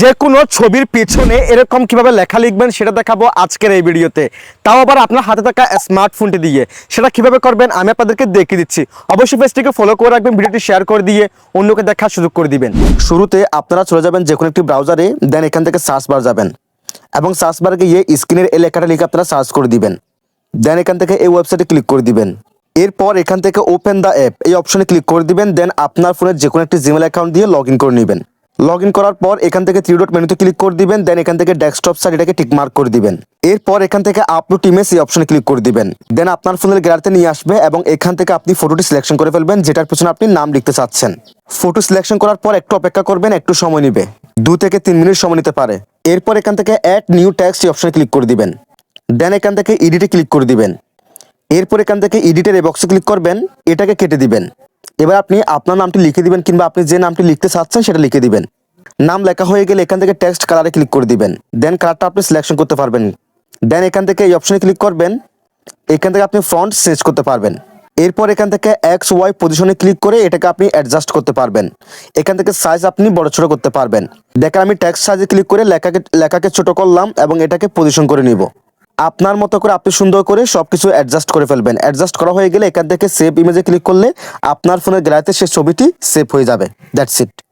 যে কোনো ছবির পেছনে এরকম কীভাবে লেখা লিখবেন সেটা দেখাবো আজকের এই ভিডিওতে। তাও আবার আপনার হাতে থাকা স্মার্টফোনটি দিয়ে। সেটা কীভাবে করবেন আমি আপনাদেরকে দেখিয়ে দিচ্ছি। অবশ্যই পেজটিকে ফলো করে রাখবেন, ভিডিওটি শেয়ার করে দিয়ে অন্যকে দেখার সুযোগ করে দিবেন। শুরুতে আপনারা চলে যাবেন যে কোনো একটি ব্রাউজারে দেন এখান থেকে সার্চ বার যাবেন। এবং সার্চ বারে গিয়ে স্ক্রিনের এই লেখাটা লিখে আপনারা সার্চ করে দিবেন। দেন এখান থেকে এই ওয়েবসাইটে ক্লিক করে দিবেন। এরপর এখান থেকে ওপেন দ্য অ্যাপ এই অপশনে ক্লিক করে দিবেন দেন আপনার ফোনের যে কোনো একটি জিমেল অ্যাকাউন্ট দিয়ে লগ করে নেবেন। লগ ইন করার পর এখান থেকে থ্রি ডট মেনুতে ক্লিক করে দিবেন দেন এখান থেকে ডেস্কটপ সাইড এটাকে টিক মার্ক করে দিবেন। এরপর এখান থেকে আপলোড ইমেজ এই অপশনে ক্লিক করে দিবেন। দেন আপনার ফোনের গ্যালারিতে নিয়ে আসবে এবং এখান থেকে আপনি ফটোটি সিলেকশন করে ফেলবেন, যেটার পিছনে আপনি নাম লিখতে চাচ্ছেন। ফটো সিলেকশন করার পর একটু অপেক্ষা করবেন, একটু সময় নেবে। দু থেকে তিন মিনিট সময় নিতে পারে। এরপর এখান থেকে অ্যাড নিউ ট্যাক্স এই অপশনে ক্লিক করে দিবেন। দেন এখান থেকে এডিটে ক্লিক করে দিবেন। এরপর এখান থেকে এডিটের এই বক্সে ক্লিক করবেন, এটাকে কেটে দিবেন। এবার আপনি আপনার নামটি লিখে দিবেন কিংবা আপনি যে নামটি লিখতে চাচ্ছেন সেটা লিখে দিবেন। নাম লেখা হয়ে গেলে এখান থেকে টেক্সট কালারে ক্লিক করে দিবেন। দেন কালারটা আপনি সিলেকশন করতে পারবেন। দেন এখান থেকে এই অপশনে ক্লিক করবেন। এখান থেকে আপনি ফ্রন্ট চেঞ্জ করতে পারবেন। এরপর এখান থেকে এক্স ওয়াই পজিশনে ক্লিক করে এটাকে আপনি অ্যাডজাস্ট করতে পারবেন। এখান থেকে সাইজ আপনি বড় ছোট করতে পারবেন। দেখেন আমি টেক্সট সাইজে ক্লিক করে লেখাকে লেখাকে ছোট করলাম এবং এটাকে পজিশন করে নিব। আপনার মতো করে আপনি সুন্দর করে সবকিছু অ্যাডজাস্ট করে ফেলবেন। অ্যাডজাস্ট করা হয়ে গেলে এখান থেকে সেভ ইমেজে ক্লিক করলে আপনার ফোনের গ্যালারিতে সে ছবিটি সেভ হয়ে যাবে। That's it